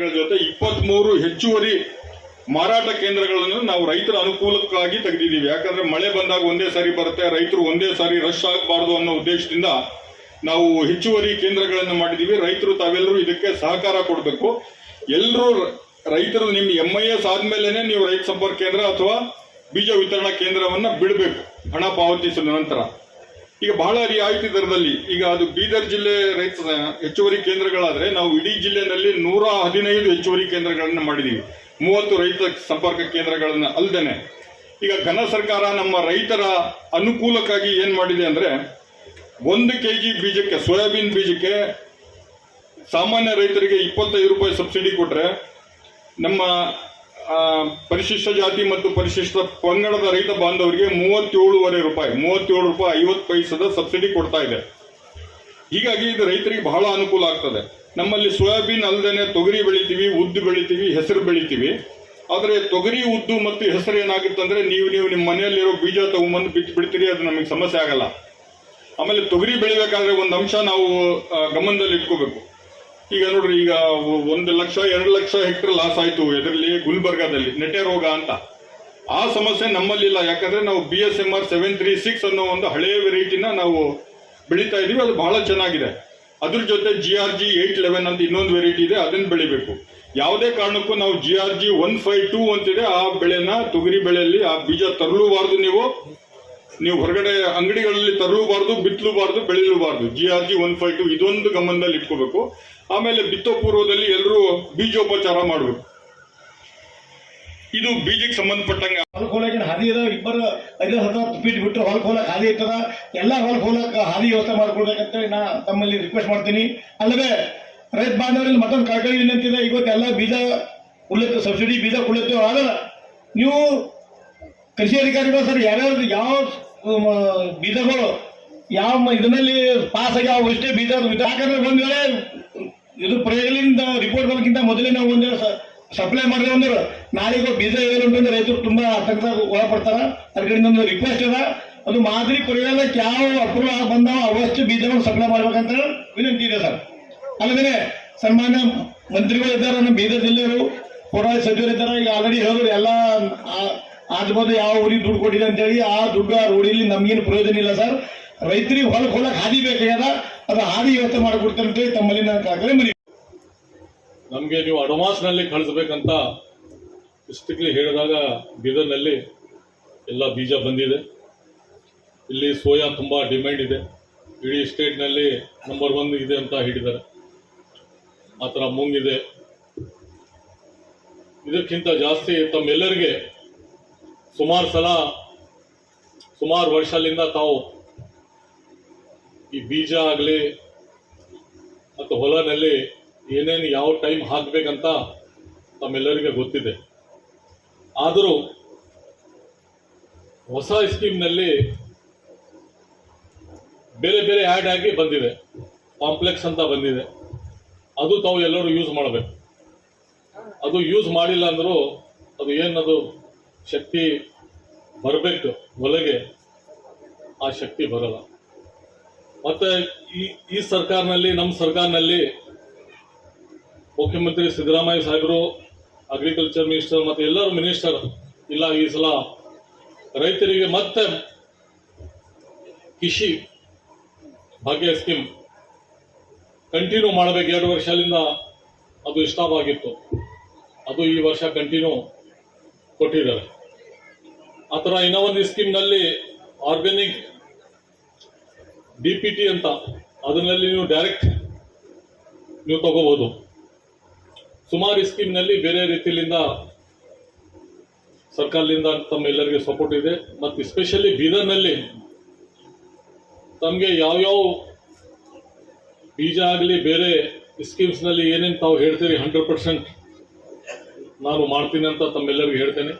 ಜೊತೆ ಇಪ್ಪತ್ಮೂರು ಹೆಚ್ಚುವರಿ ಮಾರಾಟ ಕೇಂದ್ರಗಳನ್ನು ನಾವು ರೈತರ ಅನುಕೂಲಕ್ಕಾಗಿ ತೆಗೆದಿದ್ದೀವಿ. ಯಾಕಂದ್ರೆ ಮಳೆ ಬಂದಾಗ ಒಂದೇ ಸಾರಿ ಬರುತ್ತೆ, ರೈತರು ಒಂದೇ ಸಾರಿ ರಶ್ ಆಗಬಾರ್ದು ಅನ್ನೋ ಉದ್ದೇಶದಿಂದ ನಾವು ಹೆಚ್ಚುವರಿ ಕೇಂದ್ರಗಳನ್ನು ಮಾಡಿದ್ದೀವಿ. ರೈತರು ತಾವೆಲ್ಲರೂ ಇದಕ್ಕೆ ಸಹಕಾರ ಕೊಡಬೇಕು. ಎಲ್ಲರೂ ರೈತರು ನಿಮ್ಮ ಎಂ ಐ ಎಸ್ ಆದ್ಮೇಲೆನೆ ನೀವು ರೈತ ಸಂಪರ್ಕ ಕೇಂದ್ರ ಅಥವಾ ಬೀಜ ವಿತರಣಾ ಕೇಂದ್ರವನ್ನ ಬಿಡಬೇಕು. ಹಣ ಪಾವತಿಸಿದ ನಂತರ. ಈಗ ಬಹಳ ರಿಯಾಯಿತಿ ದರದಲ್ಲಿ ಈಗ ಅದು ಬೀದರ್ ಜಿಲ್ಲೆ ರೈತ ಹೆಚ್ಚುವರಿ ಕೇಂದ್ರಗಳಾದ್ರೆ ನಾವು ಇಡೀ ಜಿಲ್ಲೆನಲ್ಲಿ ನೂರ ಹದಿನೈದು ಹೆಚ್ಚುವರಿ ಕೇಂದ್ರಗಳನ್ನ ಮಾಡಿದೀವಿ. ಮೂವತ್ತು ರೈತ ಸಂಪರ್ಕ ಕೇಂದ್ರಗಳನ್ನ ಅಲ್ದೇನೆ. ಈಗ ಘನ ಸರ್ಕಾರ ನಮ್ಮ ರೈತರ ಅನುಕೂಲಕ್ಕಾಗಿ ಏನ್ ಮಾಡಿದೆ ಅಂದ್ರೆ ಒಂದು ಕೆ ಜಿ ಬೀಜಕ್ಕೆ, ಸೋಯಾಬೀನ್ ಬೀಜಕ್ಕೆ ಸಾಮಾನ್ಯ ರೈತರಿಗೆ ಇಪ್ಪತ್ತೈದು ರೂಪಾಯಿ ಸಬ್ಸಿಡಿ ಕೊಟ್ರೆ ನಮ್ಮ ಪರಿಶಿಷ್ಟ ಜಾತಿ ಮತ್ತು ಪರಿಶಿಷ್ಟ ಪಂಗಡದ ರೈತ ಬಾಂಧವರಿಗೆ ಮೂವತ್ತೇಳುವರೆ ರೂಪಾಯಿ, ಮೂವತ್ತೇಳು ರೂಪಾಯಿ ಐವತ್ತು ಪೈಸದ ಸಬ್ಸಿಡಿ ಕೊಡ್ತಾ ಇದೆ. ಹೀಗಾಗಿ ಇದು ರೈತರಿಗೆ ಬಹಳ ಅನುಕೂಲ ಆಗ್ತದೆ. ನಮ್ಮಲ್ಲಿ ಸೋಯಾಬೀನ್ ಅಲ್ಲದೆ ತೊಗರಿ ಬೆಳಿತೀವಿ, ಉದ್ದು ಬೆಳಿತೀವಿ, ಹೆಸರು ಬೆಳಿತೀವಿ. ಆದರೆ ತೊಗರಿ, ಉದ್ದು ಮತ್ತು ಹೆಸರು ಏನಾಗಿತ್ತಂದ್ರೆ ನೀವು ನೀವು ನಿಮ್ಮ ಮನೆಯಲ್ಲಿರೋ ಬೀಜ ತಗೊಂಬಂದು ಬಿತ್ತು ಬಿಡ್ತೀರಿ, ಅದು ನಮಗೆ ಸಮಸ್ಯೆ ಆಗಲ್ಲ. ಆಮೇಲೆ ತೊಗರಿ ಬೆಳಿಬೇಕಾದ್ರೆ ಒಂದು ಅಂಶ ನಾವು ಗಮನದಲ್ಲಿ ಇಟ್ಕೋಬೇಕು ಈಗ ನೋಡ್ರಿ, ಈಗ ಒಂದು ಲಕ್ಷ, ಎರಡು ಲಕ್ಷ ಹೆಕ್ಟರ್ ಲಾಸ್ ಆಯ್ತು ಇದರಲ್ಲಿ ಗುಲ್ಬರ್ಗಾದಲ್ಲಿ ನೆಟೆ ರೋಗ ಅಂತ. ಆ ಸಮಸ್ಯೆ ನಮ್ಮಲ್ಲಿಲ್ಲ ಯಾಕಂದ್ರೆ ನಾವು B S M R seven three six ಅನ್ನೋ ಒಂದು ಹಳೆಯ ವೆರೈಟಿನ ನಾವು ಬೆಳೀತಾ ಇದೀವಿ, ಅದು ಬಹಳ ಚೆನ್ನಾಗಿದೆ. ಅದ್ರ ಜೊತೆ G R G eight eleven ಅಂತ ಇನ್ನೊಂದು ವೆರೈಟಿ ಇದೆ, ಅದನ್ನ ಬೆಳಿಬೇಕು. ಯಾವುದೇ ಕಾರಣಕ್ಕೂ ನಾವು G R G one five two ಅಂತಿದೆ, ಆ ಬೆಳೆನ, ತೊಗರಿ ಬೆಳೆಯಲ್ಲಿ, ಆ ಬೀಜ ತರಲೂಬಾರ್ದು ನೀವು. ನೀವು ಹೊರಗಡೆ ಅಂಗಡಿಗಳಲ್ಲಿ ತರಲೂಬಾರ್ದು, ಬಿತ್ತಲೂಬಾರ್ದು ಬೆಳಿಲೂಬಾರ್ದು G R G one five two ಇದೊಂದು ಗಮನದಲ್ಲಿ ಇಟ್ಕೋಬೇಕು. ಆಮೇಲೆ ಬಿತ್ತೋ ಪೂರ್ವದಲ್ಲಿ ಎಲ್ಲರೂ ಬೀಜೋಪಚಾರ ಮಾಡಬೇಕು. ಇದು ಬೀಜಕ್ಕೆ ಸಂಬಂಧಪಟ್ಟಂಗೆ ಹೊಲಕ್ಕೆ ಹೋಲಕ್ಕೆ ಹಾದಿ ಇದಾವೆ ಇಬ್ಬರು ಐದು ಹತ್ತು ಫೀಟ್ ಬಿಟ್ಟರೆ ಹೊಲಕ್ಕೆ ಹೋಲಕ್ಕೆ ಹಾದಿ ಇರ್ತದ. ಎಲ್ಲ ಹೊಲಕ್ಕೆ ಹೋಲಕ್ಕೆ ಹಾದಿ ವ್ಯವಸ್ಥೆ ಮಾಡ್ಕೊಡ್ಬೇಕಂತೇಳಿ ನಾ ತಮ್ಮಲ್ಲಿ ರಿಕ್ವೆಸ್ಟ್ ಮಾಡ್ತೀನಿ. ಅಲ್ಲದೆ ರೈತ ಬಾಂಧವರಲ್ಲಿ ಮತ್ತೊಂದು ಕಳ್ಕಳಿ ವಿನಂತಿದೆ. ಇವತ್ತೆಲ್ಲ ಬೀಜ ಉಳಿತು ಸಬ್ಸಿಡಿ ಬೀಜ ಕುಳಿತು ಆದ್ರೆ ನೀವು ಕೃಷಿ ಅಧಿಕಾರಿಗಳು ಸರ್, ಯಾರ್ಯಾರು ಯಾವ ಬೀಜಗಳು ಯಾವ ಇದರಲ್ಲಿ ಪಾಸ್ ಆಗ್ಯಾವ ಇಷ್ಟೇ ಬೀಜ ಯಾಕಂದ್ರೆ ಬಂದ್ರೆ ಇದು ಪ್ರಯೋಗದಿಂದ ರಿಪೋರ್ಟ್ ಬರೋಕ್ಕಿಂತ ಮೊದಲೇ ನಾವು ಒಂದು ಸಪ್ಲೈ ಮಾಡಿದ್ರೆ ಅಂದ್ರೆ. ನಾಳೆಗೆ ಬೀಜ ಏನು ಅಂತಂದ್ರೆ ರೈತರು ತುಂಬಾ ಆತಂಕದಾಗ ಒಳಪಡ್ತಾರ. ಅದ್ರ ಕಡೆಯಿಂದ ಒಂದು ರಿಕ್ವೆಸ್ಟ್ ಅದ. ಅದು ಮಾದರಿ ಪ್ರಯೋಗಕ್ಕೆ ಯಾವ ಅಪ್ರೂವ್ ಬಂದಾವ ಅವಷ್ಟು ಬೀಜವನ್ನು ಸಪ್ಲೈ ಮಾಡ್ಬೇಕಂತ ವಿನಂತಿ ಇದೆ ಸರ್. ಅಲ್ಲದೇ ಸನ್ಮಾನ್ಯ ಮಂತ್ರಿಗಳು ಇದ್ದಾರೆ, ನಮ್ಮ ಬೀದರ್ ಜಿಲ್ಲೆಯವರು. ಹೋರಾಟ ಸಚಿವರು ಇದ್ದಾರೆ. ಈಗ ಆಲ್ರೆಡಿ ಹೇಳಿದ್ರು ಎಲ್ಲ ಆಗ್ಬೋದು ಯಾವ ಊರಿಗೆ ದುಡ್ಡು ಕೊಟ್ಟಿದೆ ಅಂತೇಳಿ ಆ ದುಡ್ಡು ಆ ರೋಡಿಲಿ ನಮ್ಗೇನು ಪ್ರಯೋಜನ ಇಲ್ಲ ಸರ್. ರೈತರಿಗೆ ಹೊಲಕ್ಕೆ ಹೊಲಕ್ಕೆ ಹಾದಿ ಬೇಕಾಗ್ಯದ. ಅದು ಹಾದಿ ವ್ಯವಸ್ಥೆ ಮಾಡಿಕೊಡ್ತಾರೆ ಅಂತೇಳಿ ತಮ್ಮಲ್ಲಿ ನಾನು ಮರಿ ನಮಗೆ ನೀವು ಅಡ್ವಾನ್ಸ್ನಲ್ಲಿ ಕಳಿಸ್ಬೇಕಂತ ಸ್ಟ್ರಿಕ್ಟ್ಲಿ ಹೇಳಿದಾಗ ಬೀದರ್ನಲ್ಲಿ ಎಲ್ಲ ಬೀಜ ಬಂದಿದೆ. ಇಲ್ಲಿ ಸೋಯಾ ತುಂಬ ಡಿಮ್ಯಾಂಡ್ ಇದೆ. ಇಡೀ ಸ್ಟೇಟ್ನಲ್ಲಿ ನಂಬರ್ ಒನ್ ಇದೆ ಅಂತ ಹೇಳಿದ್ದಾರೆ. ಆ ಥರ ಮುಂಗಿದೆ ಇದಕ್ಕಿಂತ ಜಾಸ್ತಿ ತಮ್ಮೆಲ್ಲರಿಗೆ ಸುಮಾರು ಸಲ, ಸುಮಾರು ವರ್ಷದಿಂದ ತಾವು ಈ ಬೀಜ ಆಗಲಿ ಮತ್ತು ಹೊಲನಲ್ಲಿ ಏನೇನು ಯಾವ ಟೈಮ್ ಹಾಕಬೇಕಂತ ತಮ್ಮೆಲ್ಲರಿಗೆ ಗೊತ್ತಿದೆ. ಆದರೂ ಹೊಸ ಸ್ಕೀಮ್ನಲ್ಲಿ ಬೇರೆ ಬೇರೆ ಆ್ಯಡ್ ಆಗಿ ಬಂದಿದೆ. ಕಾಂಪ್ಲೆಕ್ಸ್ ಅಂತ ಬಂದಿದೆ. ಅದು ತಾವು ಎಲ್ಲರೂ ಯೂಸ್ ಮಾಡಬೇಕು. ಅದು ಯೂಸ್ ಮಾಡಿಲ್ಲ ಅಂದರೂ ಅದು ಏನದು ಶಕ್ತಿ ಬರಬೇಕು ಒಳಗೆ ಆ ಶಕ್ತಿ ಬರಲ್ಲ. ಮತ್ತೆ ಈ ಈ ಸರ್ಕಾರನಲ್ಲಿ ನಮ್ಮ ಸರ್ಕಾರನಲ್ಲಿ ಮುಖ್ಯಮಂತ್ರಿ ಸಿದ್ದರಾಮಯ್ಯ ಸಾಹೇಬರು ಅಗ್ರಿಕಲ್ಚರ್ ಮಿನಿಸ್ಟರ್ ಮತ್ತು ಎಲ್ಲರೂ ಮಿನಿಸ್ಟರ್ ಇಲ್ಲ ಈ ಸಲ ರೈತರಿಗೆ ಮತ್ತೆ ಕೃಷಿ ಭಾಗ್ಯ ಸ್ಕೀಮ್ ಕಂಟಿನ್ಯೂ ಮಾಡಬೇಕು. ಎರಡು ವರ್ಷದಿಂದ ಅದು ಆಗಿತ್ತು. ಅದು ಈ ವರ್ಷ ಕಂಟಿನ್ಯೂ ಕೊಟ್ಟಿದ್ದಾರೆ. ಆ ಥರ ಇನ್ನೂ ಒಂದು ಸ್ಕೀಮ್ನಲ್ಲಿ ಆರ್ಗ್ಯಾನಿಕ್ ಡಿ ಅಂತ ಅದರಲ್ಲಿ ನೀವು ಡೈರೆಕ್ಟ್ ನೀವು ತಗೋಬಹುದು ಸುಮಾರು ಸ್ಕೀಮ್ನಲ್ಲಿ ಬೇರೆ ರೀತಿಯಿಂದ ಸರ್ಕಾರದಿಂದ ತಮ್ಮೆಲ್ಲರಿಗೆ ಸಪೋರ್ಟ್ ಇದೆ. ಮತ್ತು ಎಸ್ಪೆಷಲಿ ಬೀದರ್ನಲ್ಲಿ ತಮಗೆ ಯಾವ್ಯಾವ ಬೀಜ ಆಗಲಿ ಬೇರೆ ಸ್ಕೀಮ್ಸ್ನಲ್ಲಿ ಏನೇನು ತಾವು ಹೇಳ್ತೀರಿ ಹಂಡ್ರೆಡ್ ಪರ್ಸೆಂಟ್ ನಾನು ಮಾಡ್ತೀನಿ ಅಂತ ತಮ್ಮೆಲ್ಲರಿಗೂ ಹೇಳ್ತೇನೆ.